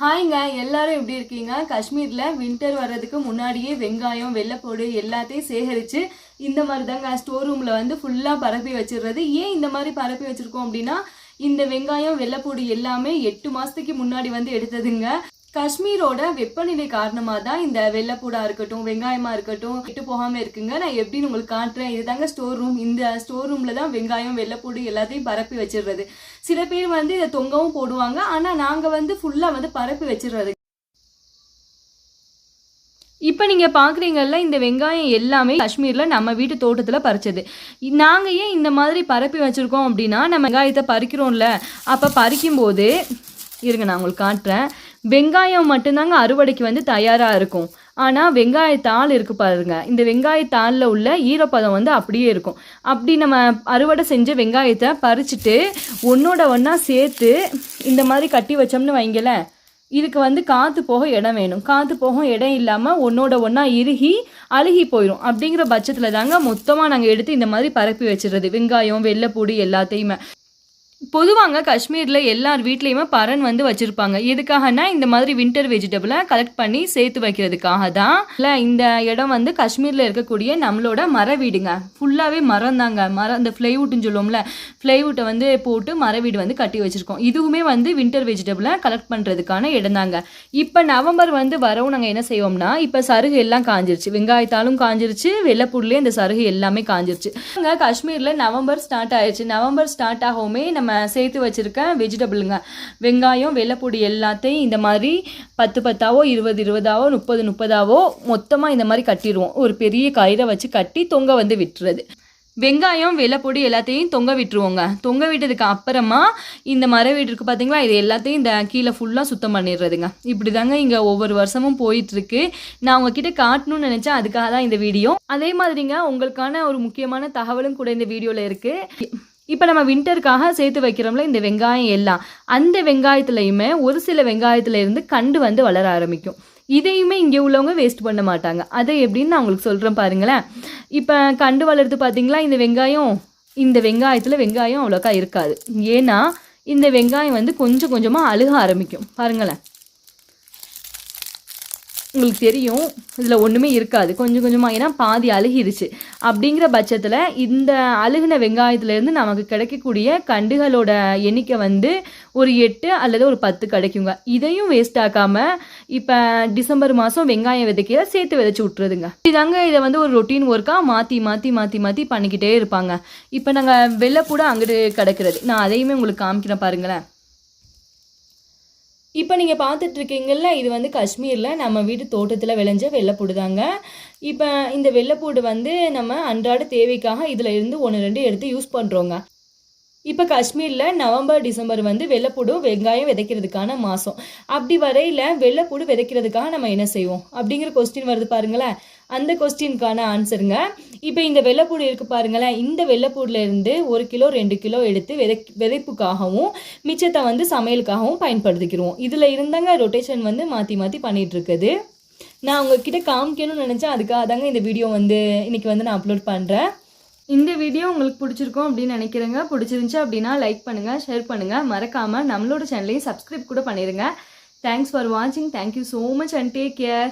ஹாய்ங்க எல்லாரும் எப்படி இருக்கீங்க? காஷ்மீரில் வின்டர் வர்றதுக்கு முன்னாடியே வெங்காயம் வெள்ளைப்போடு எல்லாத்தையும் சேகரித்து இந்த மாதிரி தாங்க ஸ்டோர் ரூமில் வந்து ஃபுல்லாக பரப்பி வச்சிடுறது. ஏன் இந்த மாதிரி பரப்பி வச்சுருக்கோம் அப்படின்னா இந்த வெங்காயம் வெள்ளைப்பூடு எல்லாமே எட்டு மாதத்துக்கு முன்னாடி வந்து எடுத்ததுங்க. காஷ்மீரோட வெப்பநிலை காரணமாக தான் இந்த வெள்ளைப்பூடா இருக்கட்டும் வெங்காயமாக இருக்கட்டும் கெட்டு போகாமல் இருக்குங்க. நான் எப்படின்னு உங்களுக்கு காட்டுறேன். இதுதாங்க ஸ்டோர் ரூம் இந்த ஸ்டோர் ரூமில் தான் வெங்காயம் வெள்ளைப்பூடு எல்லாத்தையும் பரப்பி வச்சிடுறது. சில பேர் வந்து இதை தொங்கவும் போடுவாங்க. ஆனால் நாங்கள் வந்து ஃபுல்லாக வந்து பரப்பி வச்சிடுறது. இப்போ நீங்கள் பார்க்குறீங்கல்ல இந்த வெங்காயம் எல்லாமே காஷ்மீரில் நம்ம வீட்டு தோட்டத்தில் பறிச்சது. நாங்கள் ஏன் இந்த மாதிரி பரப்பி வச்சுருக்கோம் அப்படின்னா நம்ம வெங்காயத்தை பறிக்கிறோம்ல. அப்போ பறிக்கும்போது இருங்க நான் உங்களுக்கு காட்டுறேன். வெங்காயம் மட்டும்தாங்க அறுவடைக்கு வந்து தயாராக இருக்கும். ஆனால் வெங்காயத்தாள் இருக்கு பாருங்க. இந்த வெங்காயத்தாளில் உள்ள ஈரப்பதம் வந்து அப்படியே இருக்கும். அப்படி நம்ம அறுவடை செஞ்ச வெங்காயத்தை பறிச்சுட்டு ஒன்றோட ஒன்றா சேர்த்து இந்த மாதிரி கட்டி வச்சோம்னு வைங்களேன் இதுக்கு வந்து காற்று போக இடம் வேணும். காற்று போக இடம் இல்லாமல் ஒன்றோட ஒன்றா இறுகி அழுகி போயிடும் அப்படிங்கிற பட்சத்தில் தாங்க மொத்தமாக நாங்கள் எடுத்து இந்த மாதிரி பரப்பி வச்சிடுறது. வெங்காயம் வெள்ளைப்பூடி எல்லாத்தையுமே. பொதுவாங்க காஷ்மீரில் எல்லார் வீட்லேயுமே பரன் வந்து வச்சுருப்பாங்க. எதுக்காகனா இந்த மாதிரி வின்டர் வெஜிடபிளை கலெக்ட் பண்ணி சேர்த்து வைக்கிறதுக்காக தான். இல்லை இந்த இடம் வந்து காஷ்மீரில் இருக்கக்கூடிய நம்மளோட மர வீடுங்க. ஃபுல்லாகவே மரம் தாங்க. மரம் இந்த ஃப்ளைவுட்னு சொல்லுவோம்ல ஃப்ளைவுட்டை வந்து போட்டு மர வீடு வந்து கட்டி வச்சுருக்கோம். இதுவுமே வந்து வின்டர் வெஜிடபிளை கலெக்ட் பண்ணுறதுக்கான இடம் தாங்க. இப்போ நவம்பர் வந்து வரவும் நாங்கள் என்ன செய்வோம்னா இப்போ சருகு எல்லாம் காஞ்சிருச்சு. வெங்காயத்தாலும் காஞ்சிருச்சு வெள்ளைப்பூர்லேயே இந்த சருகு எல்லாமே காஞ்சிருச்சு. அங்கே காஷ்மீரில் நவம்பர் ஸ்டார்ட் ஆயிடுச்சு நவம்பர் ஸ்டார்ட் ஆகவுமே நம்ம சேர்த்து வச்சுருக்க வெஜிடபிளுங்க வெங்காயம் வெள்ளைப்பூடி எல்லாத்தையும் இந்த மாதிரி பத்து பத்தாவோ இருபது இருபதாவோ முப்பது முப்பதாவோ மொத்தமாக இந்த மாதிரி கட்டிடுவோம். ஒரு பெரிய கயிறை வச்சு கட்டி தொங்க வந்து விட்டுறது. வெங்காயம் வெள்ளைப்பொடி எல்லாத்தையும் தொங்க விட்டுருவோங்க. தொங்க விட்டதுக்கு அப்புறமா இந்த மர வீடு இருக்கு பார்த்தீங்களா இது எல்லாத்தையும் இந்த கீழே ஃபுல்லாக சுத்தம் பண்ணிடுறதுங்க. இப்படி தாங்க இங்கே ஒவ்வொரு வருஷமும் போயிட்டுருக்கு. நான் உங்ககிட்ட காட்டணும்னு நினச்சேன். அதுக்காக தான் இந்த வீடியோ. அதே மாதிரிங்க உங்களுக்கான ஒரு முக்கியமான தகவலும் கூட இந்த வீடியோவில் இருக்குது இப்போ நம்ம வின்டருக்காக சேர்த்து வைக்கிறோம்ல இந்த வெங்காயம் எல்லாம். அந்த வெங்காயத்துலையுமே ஒரு சில வெங்காயத்துலேருந்து கண்டு வந்து வளர ஆரம்பிக்கும். இதையுமே இங்கே உள்ளவங்க வேஸ்ட் பண்ண மாட்டாங்க. அதை எப்படின்னு நான் உங்களுக்கு சொல்கிறேன் பாருங்களேன். இப்போ கண்டு வளருது பார்த்தீங்களா இந்த வெங்காயம்? இந்த வெங்காயத்தில் வெங்காயம் அவ்வளோக்கா இருக்காது. ஏன்னா இந்த வெங்காயம் வந்து கொஞ்சம் கொஞ்சமாக அழுக ஆரம்பிக்கும். பாருங்களேன். உங்களுக்கு தெரியும் இதில் ஒன்றுமே இருக்காது. கொஞ்சம் கொஞ்சமாக ஏன்னா பாதி அழுகிருச்சு. அப்படிங்கிற பட்சத்தில் இந்த அழுகின வெங்காயத்துலேருந்து நமக்கு கிடைக்கக்கூடிய கண்டுகளோட எண்ணிக்கை வந்து ஒரு எட்டு அல்லது ஒரு பத்து கிடைக்குங்க. இதையும் வேஸ்ட் ஆக்காமல் இப்போ டிசம்பர் மாதம் வெங்காயம் விதைக்கிற சேர்த்து விதைச்சி விட்ருதுங்க இதாங்க இதை வந்து ஒரு ரொட்டீன் ஒர்க்காக மாற்றி மாற்றி மாற்றி மாற்றி பண்ணிக்கிட்டே இருப்பாங்க. இப்போ நாங்கள் வெள்ளைப்பூட அங்கிட்டு கிடக்கிறது. நான் அதையுமே உங்களுக்கு காமிக்கிறேன் பாருங்களேன். இப்போ நீங்கள் பார்த்துட்ருக்கீங்கள்ல இது வந்து காஷ்மீரில் நம்ம வீட்டு தோட்டத்தில் விளைஞ்ச வெள்ளைப்பூடு தாங்க இப்போ இந்த வெள்ளைப்பூடு வந்து நம்ம அன்றாட தேவைக்காக இதில் இருந்து ஒன்று ரெண்டு எடுத்து யூஸ் பண்ணுறோங்க இப்போ காஷ்மீரில் நவம்பர் டிசம்பர் வந்து வெள்ளைப்பூடு வெங்காயம் விதைக்கிறதுக்கான மாதம் அப்படி வரையில் வெள்ளைப்பூடு விதைக்கிறதுக்காக நம்ம என்ன செய்வோம்? அப்படிங்கிற கொஸ்டின் வருது பாருங்களேன். அந்த கொஸ்டினுக்கான ஆன்சருங்க இப்போ இந்த வெள்ளைப்பூடு இருக்குது பாருங்களேன். இந்த வெள்ளைப்பூடில் இருந்து ஒரு கிலோ ரெண்டு கிலோ எடுத்து விதை விதைப்புக்காகவும் மிச்சத்தை வந்து சமையலுக்காகவும் பயன்படுத்திக்கிறோம். இதில் இருந்தாங்க ரொட்டேஷன் வந்து மாற்றி மாற்றி பண்ணிகிட்ருக்குது நான் உங்ககிட்ட காமிக்கணும்னு நினச்சேன். அதுக்காக தாங்க இந்த வீடியோ வந்து இன்றைக்கி வந்து நான் அப்லோட் பண்ணுறேன் இந்த வீடியோ உங்களுக்கு பிடிச்சிருக்கும் அப்படின்னு நினைக்கிறேங்க. பிடிச்சிருந்துச்சு அப்படின்னா லைக் பண்ணுங்கள் ஷேர் பண்ணுங்கள் மறக்காமல் நம்மளோட சேனலையும் சப்ஸ்கிரைப் கூட பண்ணிடுங்க தேங்க்ஸ் ஃபார் வாட்சிங் thank you so much and take care